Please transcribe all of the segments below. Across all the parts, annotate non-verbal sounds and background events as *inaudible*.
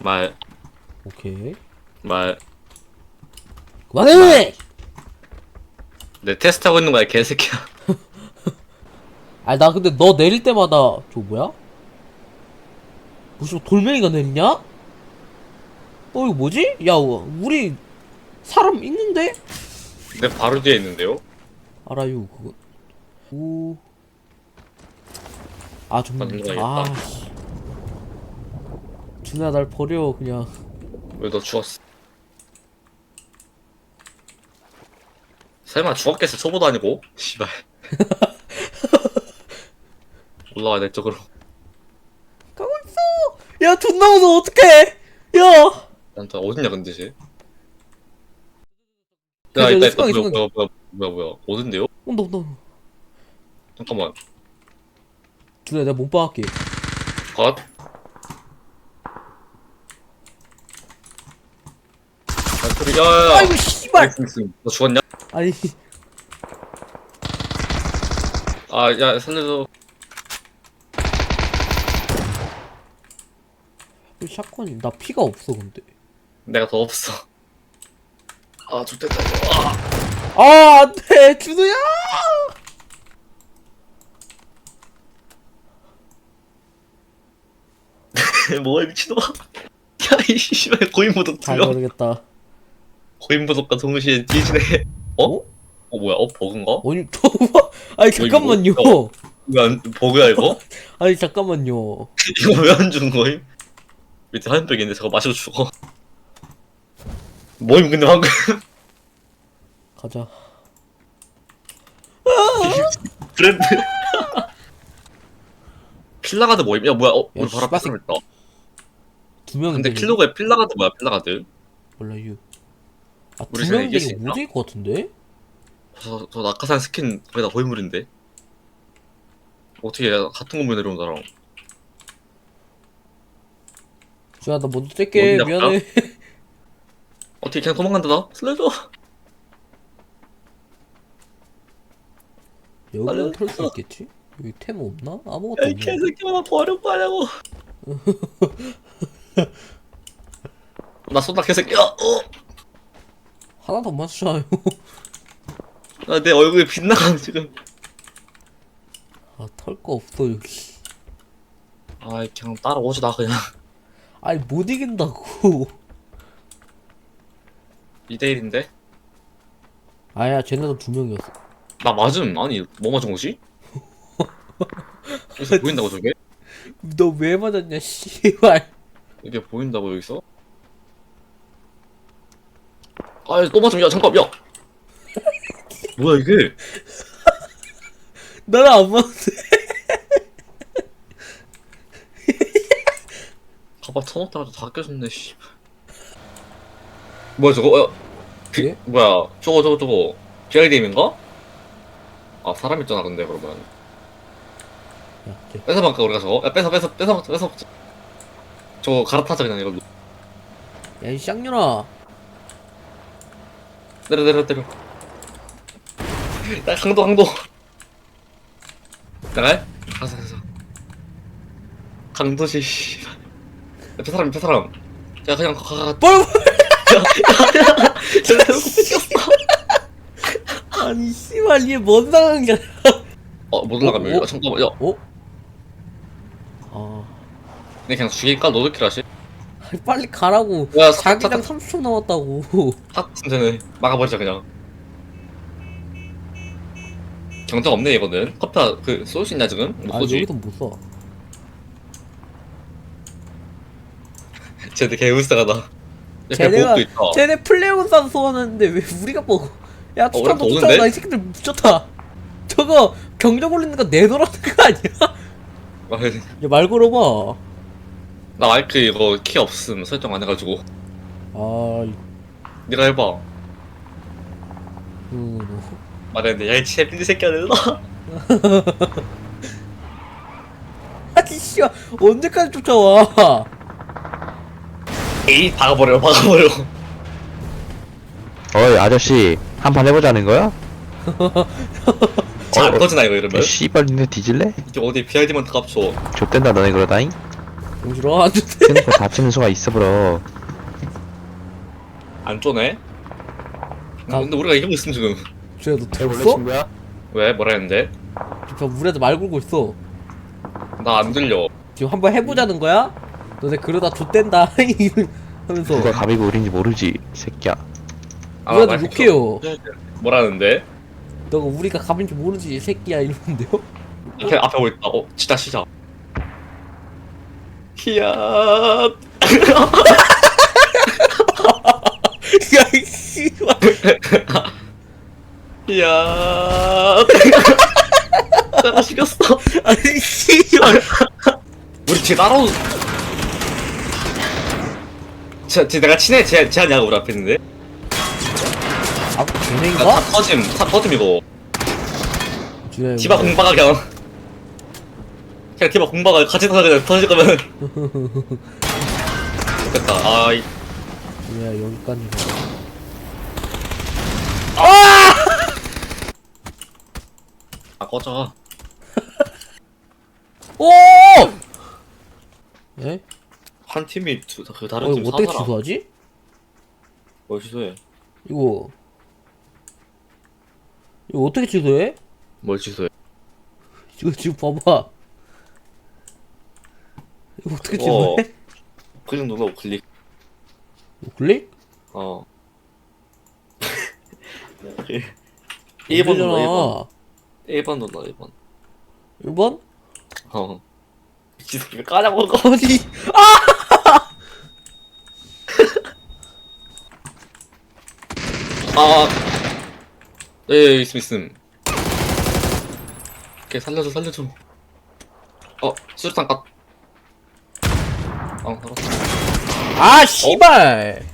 말, 오케이. 말. 그만해! 내 테스트 하고 있는 거야, 개새끼야. *laughs* 아니, 나 근데 너 내릴 때마다, 저 뭐야? 무슨 돌멩이가 내리냐? 어, 이거 뭐지? 야, 우리 사람 있는데? 내 바로 뒤에 있는데요? 알아요, 그거. 오. 아, 좀, 만들어야겠다. 아, 씨. 준아, 날 버려, 그냥. 왜 너 죽었어? 설마 죽었겠어, 초보도 아니고? *laughs* 씨발. 올라와, 내 쪽으로. 가고 있어! 야, 존나 무서워, 어떡해! 야! 난또 어딨냐, 근데 쟤? 그래, 야, 있다, 있다. 수강이, 뭐야. 뭐야, 뭐야, 뭐야, 뭐야. 어딘데요? 온다, 온다. 온다. 잠깐만. 준아, 내가 몸빵 할게. 컷. 야, 소리, 야, 야, 야. 아이고, 씨발! 너 죽었냐? 아니, 아, 야. 그 샷건이, 나 피가 없어, 근데. 내가 더 없어. *laughs* 아, 이거. 아. 아, 안 돼! 준우야! *laughs* 뭐야, 미친놈아. *laughs* 야, 이 씨발, 고인무독 두잘 명. 모르겠다. 고인무독과 동시에 뒤지네. 어? 어? 어, 뭐야, 어, 버그인가? 아니, 저, *laughs* 뭐- 아니, 잠깐만요. 이거 이거 안, 버그야, 이거? *laughs* 아니, 잠깐만요. *laughs* 이거 왜 안 주는 거임? 밑에 화염병 있는데 저거 마시고 죽어. 뭐임, 근데 방금. 가자. 브랜드. 필라가드 뭐임? 야, 뭐야, 어, 우리 야, 바로 앞에 씨발 사람 있다. 두 명. 근데 킬로그에 필라가드 뭐야, 필라가드? 몰라요. 아, 우리 두잘명 이길 수 되게 있나? 못될 것 같은데? 저, 저 낙하산 스킨 거의 다 고인물인데? 어떻게 같은 건물 내려온 나랑. 준아, 나 먼저 뗄게. 미안해. *laughs* 어떻게 그냥 도망간다, 나? 살려줘. 여기는 알려줘. 털수 있겠지? 여기 템 없나? 아무것도 이 없네. 개새끼야, 나 버리고 가냐고. 나 쏜다, 개새끼야. 어! 하나도 안 맞추잖아요. 나내 얼굴이 빛나가, 지금. 아, 털 거 없어, 여기. 아, 그냥 따라오지, 나 그냥. 아니, 못 이긴다고. 2대1인데? 아야, 쟤네도 두 명이었어. 나 맞음. 아니, 뭐 맞은 거지? *laughs* 여기서 보인다고, 저게? 너 왜 맞았냐, 씨발. 이게 보인다고, 여기서? 아, 또 맞음. 야, 잠깐, 야! 뭐야, 이게? *laughs* 나는 안 맞았어. 가방 쳐놓다가 다 깨졌네, 씨. 뭐야, 저거? 어, 비, 예? 뭐야, 저거, 저거, 저거. BRDM인가? 아, 사람 있잖아, 근데, 그러면. 야, 쟤. 뺏어먹까, 우리가 저거? 야, 뺏어, 뺏어, 뺏어, 먹자, 뺏어 먹자. 저거 갈아타자, 그냥, 이걸로. 야, 이 쌍년아. 내려, 내려, 내려. 야, 강도, 강도. 나가? 가서, 가서. 강도지, 씨. 옆에 사람, 옆에 사람. 야, 그냥 가, 가, 가. 뭘, 쟤네 대놓고 뺏겼어. 아니, 씨발, 얘 뭔 상황이야. 어, 못 올라가면. 어, 어? 야, 잠깐만, 야. 어? 아. 내 그냥 죽일까? 너도 킬하시? 아니, 빨리 가라고. 야, 사- 자기장 사- 30초 남았다고. *laughs* 탁, 쟤네. 막아버리자, 그냥. 경적 없네, 이거는. 커피야, 그, 쏠 수 있냐, 지금? 못 아, 쏘지. 여기서 못 써. *laughs* 쟤네 개울싸가다. 옆에 쟤네가, 있다. 쟤네 플레이온 사서 소환하는데 왜 우리가 먹어? 야, 추천도 우리 쫓아가. 먹는데? 이 새끼들 미쳤다. 저거, 경적 올리는 거 내놓으라는 거 아니야? 아, 야, 말 걸어봐. 나 마이크 이거 키 없음. 설정 안 해가지고. 아, 이- 네가 해봐. 음, 말했는데, 야, 이 채빈이 새끼야. *laughs* 아니, 씨발, 언제까지 쫓아와? 에이, 박아버려, 박아버려. 어이 아저씨 한 판 해보자는 거야? 잘안 터지나, 이거 이러면? 씨발 니네 뒤질래? 이제 어디 BRD만 다 값줘. 좆된다 너네 그러다잉? 싫어 안 좋대 핸드폰 다치는 수가 있어 버려 안 쪼네? 아. 근데 우리가 이기고 있음 지금 쟤너 들었어? 친구야? 왜? 뭐라 했는데? 저 물에도 말 걸고 있어 나 안 들려 지금 한번 해보자는 거야? 너네 그러다 좆된다 *laughs* 하면서 누가 갑이고 우린지 모르지 이 새끼야 아, 우리가 말 욕해요 뭐라는데? 너가 우리가 갑인지 모르지 이 새끼야 이러는데요? 앞에 앞에 오 있다 어 진짜 시작 히야 야이 씨발 히야 내가 죽였어 아니 씨발 우리 뒤에 따라오 쟤, 쟤 내가 친해? 쟤, 쟤 아니야 우리 앞에 있는데? 아 야, 다 쟤네인가? 터짐 다 터짐 이거. 디바 공박아 그냥 그냥 디바 공박아 같이 타서 그냥 터질 거면 좋겠다. 아이. 뭐야 여기까지. 아! 꺼져. *laughs* 오! 예? 한 팀이 두, 그 어 다른 팀 이거 어떻게 사더라. 취소하지? 뭘 취소해? 이거. 이거 어떻게 취소해? 뭘 취소해? 이거 지금 봐봐 이거 어떻게 어. 취소해? 클릭 눌러 클릭? 이거 클릭? 어. 1번 눌러 1번 1번 눌러 1번 1번? 어. 지금 까냐고 아니 아. *laughs* 예, 있음 있음. 오케이 살려줘 살려줘. 어 수류탄 깠 어, 알았어. 아 씨발!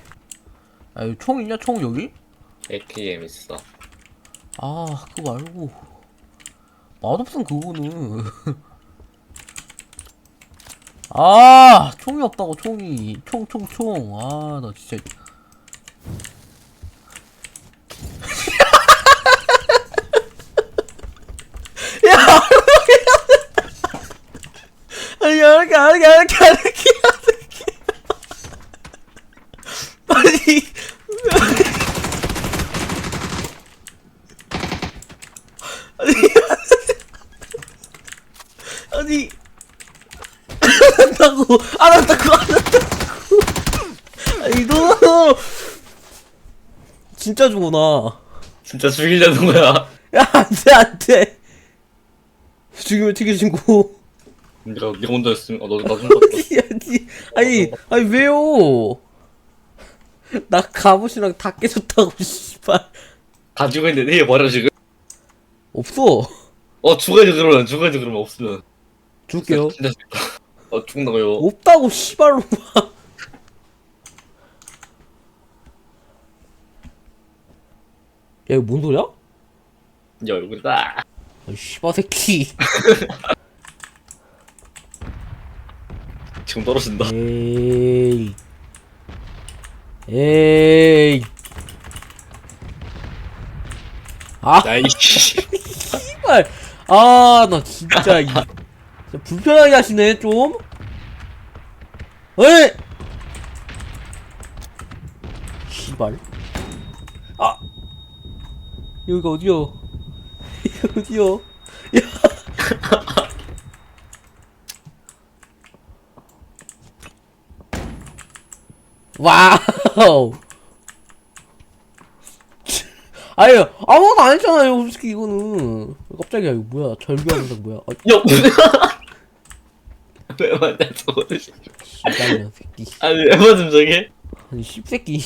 아 이거 총 있냐 총 여기? AKM 있어. 아 그거 말고. 맛없음 그거는. *laughs* 아 총이 없다고 총이. 총 총 총. 아 나 진짜. *laughs* 야 이렇게 안 이렇게 안 이렇게 안 이렇게 아니 아니. *laughs* 안 한다고. 안 한다고 안 한다고. 아니 너. 진짜 죽어 진짜 죽이려는 거야. 나야 안돼 안돼. 죽이면 튀겨진고 네가 네가 먼저 했으면 어, 너도 나좀 아니 아니. 아니 왜요? 나 갑옷이랑 다 깨졌다고 씨발. 가지고 있는데 이게 뭐라 지금? 없어 어 죽어야지 그러면 죽어야지 그러면 없으면. 줄게요 진짜 죽겠다. 어 죽는다고요. 없다고 씨발로 야 이거 뭔 소리야? 야 얼굴이다. 아 씨발 새끼 *laughs* 지금 떨어진다. 에이 에이 아 야이 씨 발. 아 나 진짜 이 진짜 불편하게 하시네 좀. 에이 씨발. 아! 여기가 어디여 여기가 어디여 야 와우 아니 아무것도 안 했잖아요 솔직히 이거는. 깜짝이야 이거 뭐야? 절규하면서 뭐야? 아, 야왜 맞냐 저거는. 씨발이야 새끼. 아니 왜 맞음 저게? 아니 씹새끼.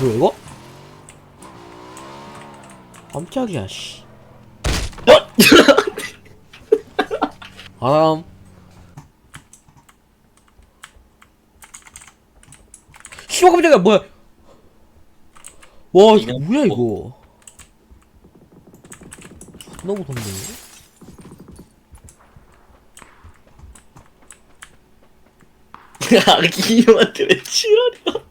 뭐야 *laughs* 이거? 깜짝이야 씨. 아람 씨발 깜짝이야 뭐야 와 이거 뭐야 이거 존나 무섭네 *laughs* 아기님한테 왜 치라냐?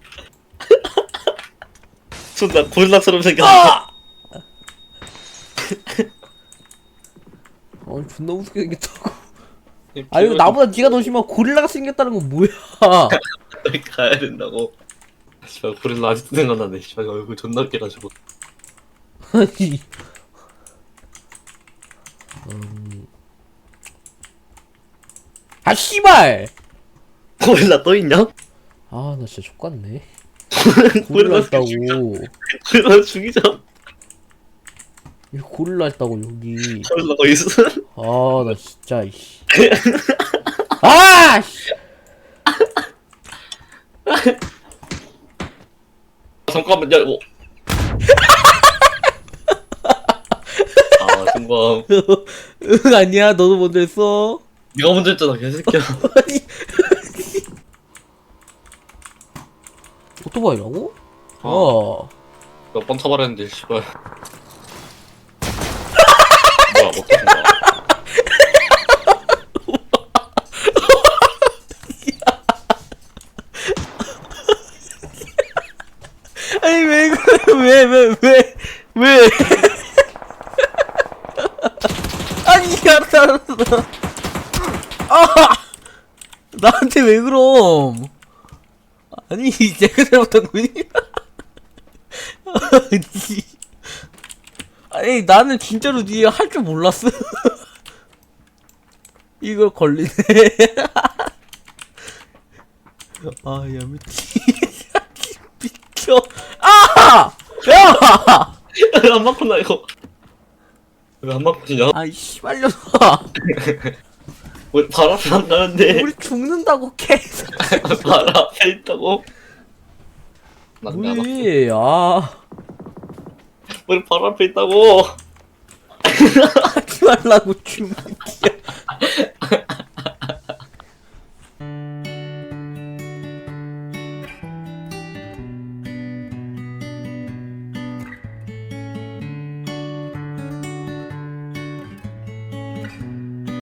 *laughs* 존나 골라처럼 생겼어. 아! *laughs* 아니 존나 무섭게 생겼다고 아 이거 나보다 네가 더 심한 고릴라가 생겼다는 건 뭐야 가야 된다고. 씨발 고릴라 아직도 생각나네. 씨발 얼굴 존나 깨가지고. 아니 음... 아 씨발 고릴라 또 있냐? 아 나 진짜 족같네 고릴라 고릴라 있다고 고릴라 죽이자. 여기 고릴라 있다고 여기 고릴라가 있어. 아 나 진짜 이씨 *laughs* 아 씨. 잠깐만 야 뭐. 아 중광. 응 *laughs* 아니야 너도 먼저 했어 네가 먼저 했잖아 개새끼야. *laughs* 아니 오토바이라고? 어. 몇번 타발했는데 씨발. *laughs* 뭐야 어떻게 아니 왜 그래? 왜왜 왜 왜? 아니 알았어 알았어. 아 나한테 왜 그럼? 아니 내가 잘못한 거니? 아니. 아니 나는 진짜로 니 할 줄 몰랐어. 이걸 걸리네. 아 야 미치 비켜 아! 야! 왜안 *laughs* 맞구나 이거. 왜 안 맞구냐? 아이 씨발려서 *laughs* 왜 바로 앞에 안 나는데? 우리 죽는다고 계속 바로 *laughs* 앞에 있다고. 안? 우리 아 우리 바로 앞에 있다고. 하지 말라고 죽는기야